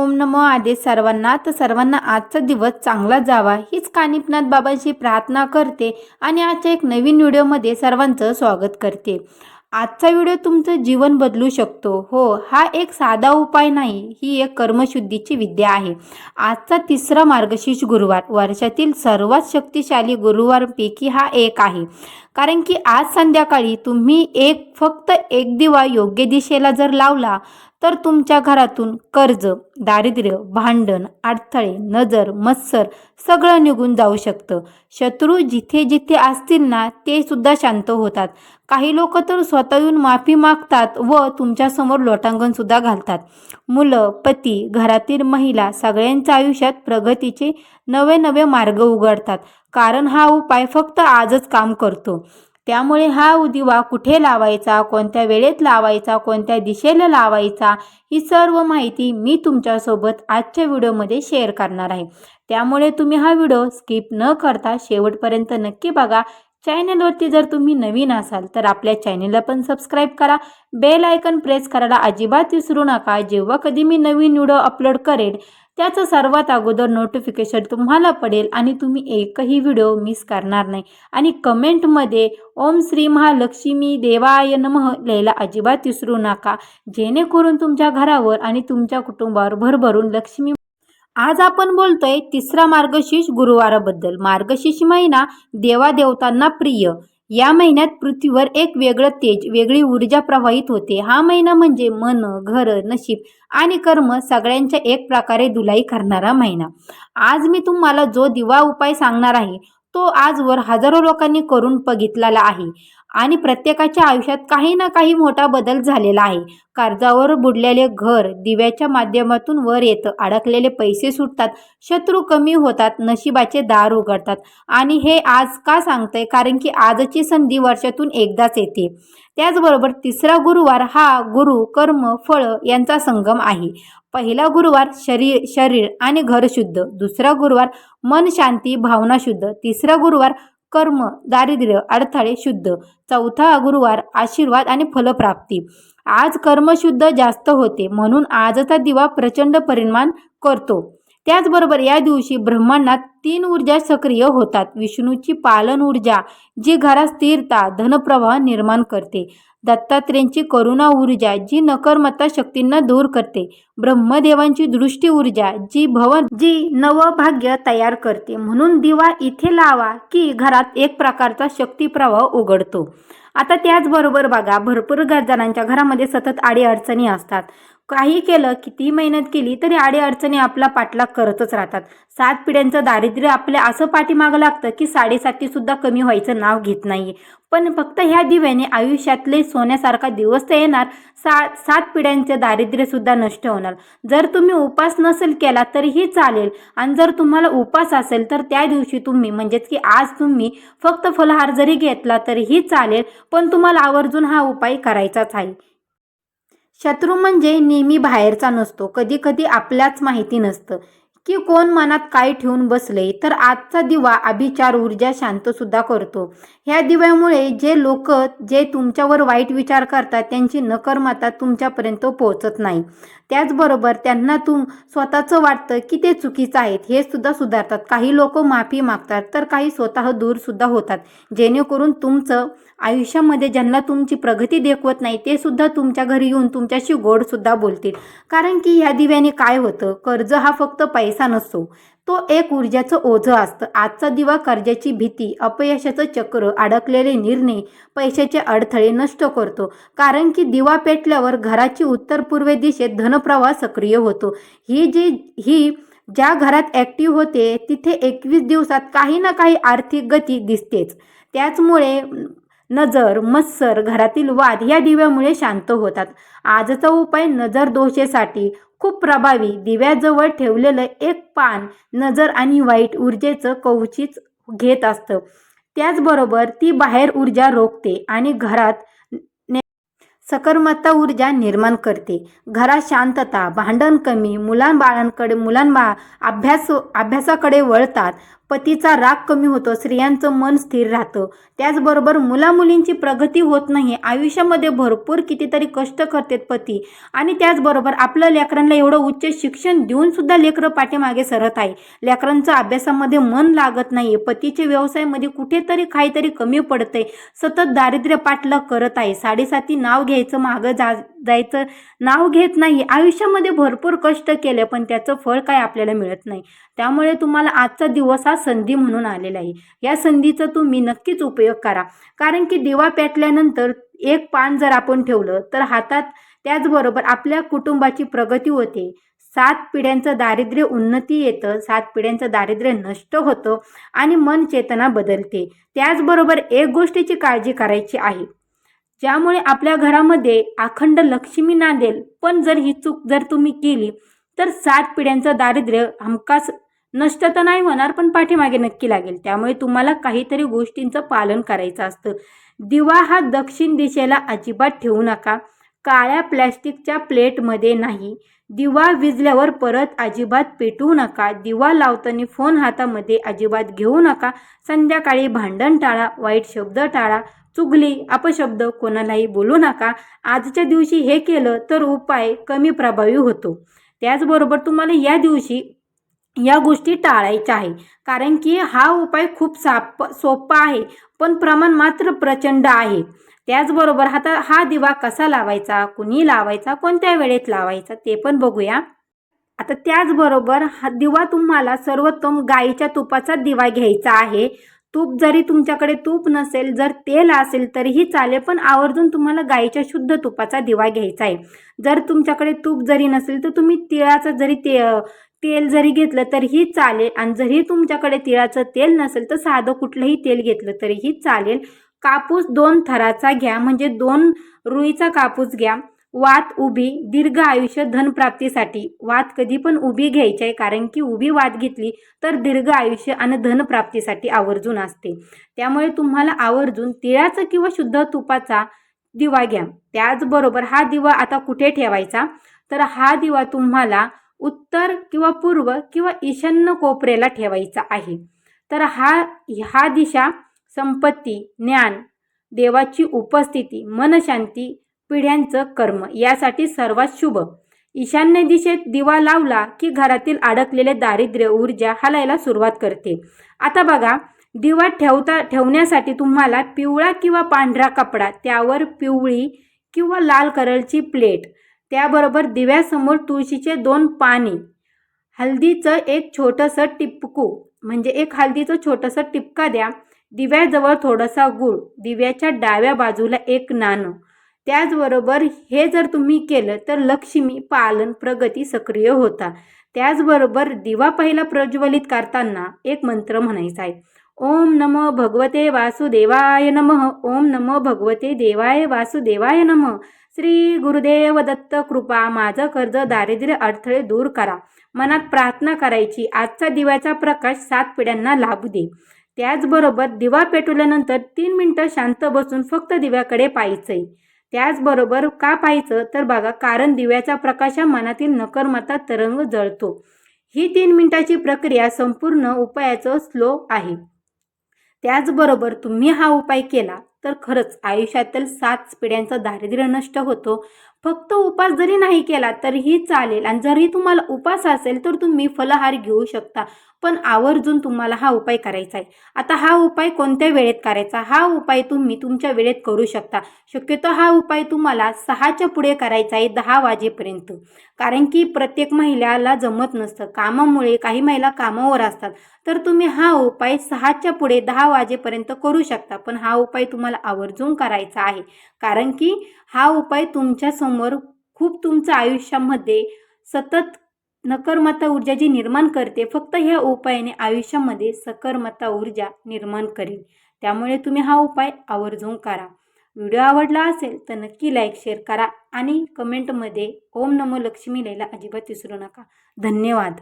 ओम नमो आदे सर्वांना. तर सर्वांना आजचा दिवस चांगला जावा हीच कानिपनाथ बाबांची प्रार्थना करते आणि आजच्या एक नवीन व्हिडिओमध्ये सर्वांचं स्वागत करते. आजचा व्हिडिओ तुमचं जीवन बदलू शकतो. हो हा एक साधा उपाय नाही ही एक कर्मशुद्धीची विद्या आहे. आजचा तिसरा मार्गशीर्ष गुरुवार. वर्षातील सर्वात शक्तिशाली गुरुवारपैकी हा एक आहे. कारण की आज संध्याकाळी तुम्ही एक फक्त एक दिवा योग्य दिशेला जर लावला तर तुमच्या घरातून कर्ज दारिद्र्य भांडण अडथळे नजर मत्सर सगळं निघून जाऊ शकतं. शत्रू जिथे जिथे असतील ना ते सुद्धा शांत होतात. काही लोक तर स्वतःहून माफी मागतात व तुमच्यासमोर लोटांगण सुद्धा घालतात. मुलं पती घरातील महिला सगळ्यांच्या आयुष्यात प्रगतीचे नवे नवे मार्ग उघडतात. कारण हा उपाय फक्त आजच काम करतो. त्यामुळे हा दिवा कुठे लावायचा कोणत्या वेळेत लावायचा कोणत्या दिशेला लावायचा ही सर्व माहिती मी तुमच्यासोबत आजच्या व्हिडिओमध्ये शेअर करणार आहे. त्यामुळे तुम्ही हा व्हिडिओ स्किप न करता शेवटपर्यंत नक्की बघा. चॅनलवरती जर तुम्ही नवीन असाल तर आपल्या चॅनलला पण सबस्क्राईब करा. बेल आयकन प्रेस करायला अजिबात विसरू नका. जेव्हा कधी मी नवीन व्हिडिओ अपलोड करेल त्याचं सर्वात अगोदर नोटिफिकेशन तुम्हाला पडेल आणि तुम्ही एकही व्हिडिओ मिस करणार नाही. आणि कमेंटमध्ये ओम श्री महालक्ष्मी देवाय नमः लिहायला अजिबात विसरू नका. जेणेकरून तुमच्या घरावर आणि तुमच्या कुटुंबावर भरभरून लक्ष्मी आज आपण बोलतोय तिसरा मार्गशीर्ष गुरुवाराबद्दल. मार्गशीर्ष महिना देवादेवतांना प्रिय. या महिन्यात पृथ्वीवर एक वेगळं तेज वेगळी ऊर्जा प्रवाहित होते. हा महिना म्हणजे मन घर नशीब आणि कर्म सगळ्यांच्या एक प्रकारे धुलाई करणारा महिना. आज मी तुम्हाला जो दिवा उपाय सांगणार आहे तो आजवर हजारो लोकांनी करून बघितलेला आहे. आणि प्रत्येकाच्या आयुष्यात काही ना काही मोठा बदल झालेला आहे. कर्जावर बुडलेले घर दिव्याच्या माध्यमातून वर येतं. अडकलेले पैसे सुटतात. शत्रू कमी होतात. नशिबाचे दार उघडतात. आणि हे आज का सांगतंय? कारण की आजची संधी वर्षातून एकदाच येते. त्याचबरोबर तिसरा गुरुवार हा गुरु कर्म फळ यांचा संगम आहे. पहिला गुरुवार शरीर शरीर आणि घर शुद्ध. दुसरा गुरुवार मन शांती भावना शुद्ध. तिसरा गुरुवार कर्म दारिद्र्य अडथळे शुद्ध. चौथा गुरुवार आशीर्वाद आणि फलप्राप्ती. आज कर्मशुद्ध जास्त होते म्हणून आजचा दिवा प्रचंड परिणाम करतो. त्याचबरोबर या दिवशी ब्रह्मांडात तीन ऊर्जा सक्रिय होतात. विष्णूची पालन ऊर्जा जी घरात स्थिरता धनप्रवाह निर्माण करते. दत्तात्रेयांची करुणा ऊर्जा जी नकर्मता शक्तींना दूर करते. ब्रह्मदेवांची दृष्टी ऊर्जा जी भवन जी नवभाग्य तयार करते. म्हणून दिवा इथे लावा की घरात एक प्रकारचा शक्ती प्रवाह उघडतो. आता त्याचबरोबर बघा भरपूर जणांच्या घरामध्ये सतत आडी अडचणी असतात. काही केलं किती मेहनत केली तरी अडीअडचणी आपला पाठलाग करतच राहतात. सात पिढ्यांचं दारिद्र्य आपल्या असं पाठीमागं लागतं की साडेसातीसुद्धा कमी व्हायचं नाव घेत नाही पण फक्त ह्या दिव्याने आयुष्यातले सोन्यासारखा दिवस तर येणार सा सात पिढ्यांचे दारिद्र्यसुद्धा नष्ट होणार. जर तुम्ही उपास नसेल केला तरीही चालेल. आणि जर तुम्हाला उपास असेल तर त्या दिवशी तुम्ही म्हणजेच की आज तुम्ही फक्त फलहार जरी घेतला तरीही चालेल. पण तुम्हाला आवर्जून हा उपाय करायचाच आहे. शत्रू म्हणजे नेहमी बाहेरचा नसतो. कधी कधी आपल्याच माहिती नसतं. की कोण मनात काय ठेवून बसले तर आजचा दिवा अभिचार ऊर्जा शांत सुद्धा करतो. ह्या दिव्यामुळे जे लोक जे तुमच्यावर वाईट विचार करतात त्यांची नकर्मता तुमच्यापर्यंत पोहोचत नाही. त्याचबरोबर त्यांना तुम स्वतःचं वाटतं की ते चुकीचं आहेत हे सुद्धा सुधारतात. काही लोक माफी मागतात तर काही स्वतः दूर सुद्धा होतात. जेणेकरून तुमचं आयुष्यामध्ये ज्यांना तुमची प्रगती देखवत नाही ते सुद्धा तुमच्या घरी येऊन तुमच्याशी गोड सुद्धा बोलतील. कारण की ह्या दिव्याने काय होतं कर्ज हा फक्त पैसा नसतो. तो एक ऊर्जाचं ओझं असतं. आजचा दिवा कर्जाची भीती अपयशाचं चक्र अडकलेले निर्णय पैशाचे अडथळे नष्ट करतो. कारण की दिवा पेटल्यावर घराची उत्तर पूर्व दिशेत धनप्रवाह सक्रिय होतो. ही जी ही ज्या घरात ॲक्टिव्ह होते तिथे एकवीस दिवसात काही ना काही आर्थिक गती दिसतेच. त्याचमुळे नजर मत्सर घरातील वाद या दिव्यामुळे शांत होतात. आजचा उपाय नजर दोषेसाठी. खूप प्रभावी. दिव्याजवळ ठेवलेलं एक पान नजर आणि वाईट ऊर्जेचं कवचीच घेत असतं. त्याचबरोबर ती बाहेर ऊर्जा रोखते आणि घरात सकर्मता ऊर्जा निर्माण करते. घरात शांतता भांडण कमी मुलांबाळांकडे मुलांबा अभ्यास अभ्यासाकडे वळतात. पतीचा राग कमी होतो स्त्रियांचं मन स्थिर राहतं. त्याचबरोबर मुलामुलींची प्रगती होत नाही. आयुष्यामध्ये भरपूर कितीतरी कष्ट करतात पती. आणि त्याचबरोबर आपलं लेकरांना एवढं उच्च शिक्षण देऊन सुद्धा लेकरं पाठीमागे सरत आहे. लेकरांचं अभ्यासामध्ये मन लागत नाही पतीच्या व्यवसायामध्ये कुठेतरी काहीतरी कमी पडतंय. सतत दारिद्र्य पाठलाग करत आहे. साडेसाती नाव घ्यायचं मागं जा जायचं नाव घेत नाही. आयुष्यामध्ये भरपूर कष्ट केले पण त्याचं फळ काय आपल्याला मिळत नाही. त्यामुळे तुम्हाला आजचा दिवस हा संधी म्हणून आलेला आहे. या संधीचा तुम्ही नक्कीच उपयोग करा. कारण की दिवा पेटल्यानंतर एक पान जर आपण ठेवलं तर हातात त्याचबरोबर आपल्या कुटुंबाची प्रगती होते. सात पिढ्यांचं दारिद्र्य उन्नती येतं सात पिढ्यांचं दारिद्र्य नष्ट होतं आणि मन चेतना बदलते. त्याचबरोबर एक गोष्टीची काळजी करायची आहे. ज्यामुळे आपल्या घरामध्ये अखंड लक्ष्मी नांदेल. पण जर ही चूक जर तुम्ही केली तर सात पिढ्यांचं दारिद्र्य हमखास नष्ट तर नाही होणार पण पाठीमागे नक्की लागेल. त्यामुळे तुम्हाला काहीतरी गोष्टींचं पालन करायचं असतं. दिवा हा दक्षिण दिशेला अजिबात ठेवू नका. काळ्या प्लॅस्टिकच्या प्लेटमध्ये नाही. दिवा विजल्यावर परत अजिबात पेटवू नका. दिवा लावताना फोन हातामध्ये अजिबात घेऊ नका. संध्याकाळी भांडण टाळा वाईट शब्द टाळा चुगली अपशब्द कोणालाही बोलू नका. आजच्या दिवशी हे केलं तर उपाय कमी प्रभावी होतो. त्याचबरोबर तुम्हाला या दिवशी या गोष्टी टाळायच्या आहे. कारण की हा उपाय खूप साप सोपा आहे पण प्रमाण मात्र प्रचंड आहे. त्याचबरोबर आता हा दिवा कसा लावायचा कुणी लावायचा कोणत्या वेळेत लावायचा ते पण बघूया. आता त्याचबरोबर हा दिवा तुम्हाला सर्वोत्तम गाईच्या तुपाचा दिवा घ्यायचा आहे. तूप जरी तुमच्याकडे तूप नसेल जर तेल असेल तरीही चालेल पण आवर्जून तुम्हाला गाईच्या शुद्ध तुपाचा दिवा घ्यायचा आहे. जर तुमच्याकडे तूप जरी नसेल तर तुम्ही तिळाचं जरी ते तेल जरी घेतलं तरीही चालेल आणि जरी तुमच्याकडे तिळाचं तेल नसेल तर साधं कुठलंही तेल घेतलं तरीही चालेल. कापूस दोन थराचा घ्या म्हणजे दोन रुईचा कापूस घ्या. वात उभी दीर्घ आयुष्य धनप्राप्तीसाठी. वात कधी पण उभी घ्यायची आहे कारण की उभी वात घेतली तर दीर्घ आयुष्य आणि धनप्राप्तीसाठी आवर्जून असते. त्यामुळे तुम्हाला आवर्जून तिळाचा किंवा शुद्ध तुपाचा दिवा घ्या. त्याचबरोबर हा दिवा आता कुठे ठेवायचा? तर हा दिवा तुम्हाला उत्तर किंवा पूर्व किंवा ईशान्य कोपऱ्याला ठेवायचा आहे. तर हा हा दिशा संपत्ती ज्ञान देवाची उपस्थिती मनशांती पिढ्यांचं कर्म यासाठी सर्वात शुभ. ईशान्य दिशेत दिवा लावला की घरातील अडकलेले दारिद्र्य ऊर्जा हलायला सुरुवात करते. आता बघा दिवा ठेवता ठेवण्यासाठी तुम्हाला पिवळा किंवा पांढरा कपडा त्यावर पिवळी किंवा लाल कलरची प्लेट त्याबरोबर दिव्यासमोर तुळशीचे दोन पाने. हल्दीचं एक छोटंसं टिपकू. म्हणजे एक हल्दीचं छोटंसं टिपका द्या. दिव्याजवळ थोडासा गूळ. दिव्याच्या डाव्या बाजूला एक नाणं. त्याचबरोबर हे जर तुम्ही केलं तर लक्ष्मी पालन प्रगती सक्रिय होता. त्याचबरोबर दिवा पहिला प्रज्वलित करताना एक मंत्र म्हणायचा आहे. ओम नमो भगवते वासुदेवाय नमः। ओम नमो भगवते देवाय वासुदेवाय नमः। श्री गुरुदेव दत्त कृपा माझं कर्ज दारिद्र्य अडथळे दूर करा। मनात प्रार्थना करायची आजचा दिव्याचा प्रकाश सात पिढ्यांना लाभू दे। त्याचबरोबर दिवा पेटवल्यानंतर तीन मिनटं शांत बसून फक्त दिव्याकडे पाहायचंय। त्याचबरोबर का पाहायचं? तर बघा कारण दिव्याचा प्रकाशा मनातील नकरमता तरंग जळतो। ही तीन मिनिटाची प्रक्रिया संपूर्ण उपायाचं स्लो आहे। त्याचबरोबर तुम्ही हा उपाय केला तर खरंच आयुष्यातील सात पिढ्यांचा दारिद्र्य नष्ट होतो. फक्त उपास जरी नाही केला तरीही चालेल. आणि जरी तुम्हाला उपास असेल तर तुम्ही फलहार घेऊ शकता. पण आवर्जून तुम्हाला हा उपाय करायचा आहे. आता हा उपाय कोणत्या वेळेत करायचा? हा उपाय तुम्ही तुमच्या वेळेत करू शकता. शक्यतो हा उपाय तुम्हाला सहाच्या पुढे करायचा आहे दहा वाजेपर्यंत. कारण की प्रत्येक महिलाला जमत नसतं. कामामुळे काही महिला कामावर असतात. तर तुम्ही हा उपाय सहाच्या पुढे दहा वाजेपर्यंत करू शकता. पण हा उपाय तुम्हाला आवर्जून करायचा आहे. कारण की हा उपाय तुमच्यासमोर खूप तुमच्या आयुष्यामध्ये सतत नकर्मता ऊर्जा जी निर्माण करते फक्त ह्या उपायाने आयुष्यामध्ये सकर्मता ऊर्जा निर्माण करेल. त्यामुळे तुम्ही हा उपाय आवर्जून करा. व्हिडिओ आवडला असेल तर नक्की लाईक शेअर करा आणि कमेंटमध्ये ओम नमो लक्ष्मी लिहायला अजिबात विसरू नका. धन्यवाद.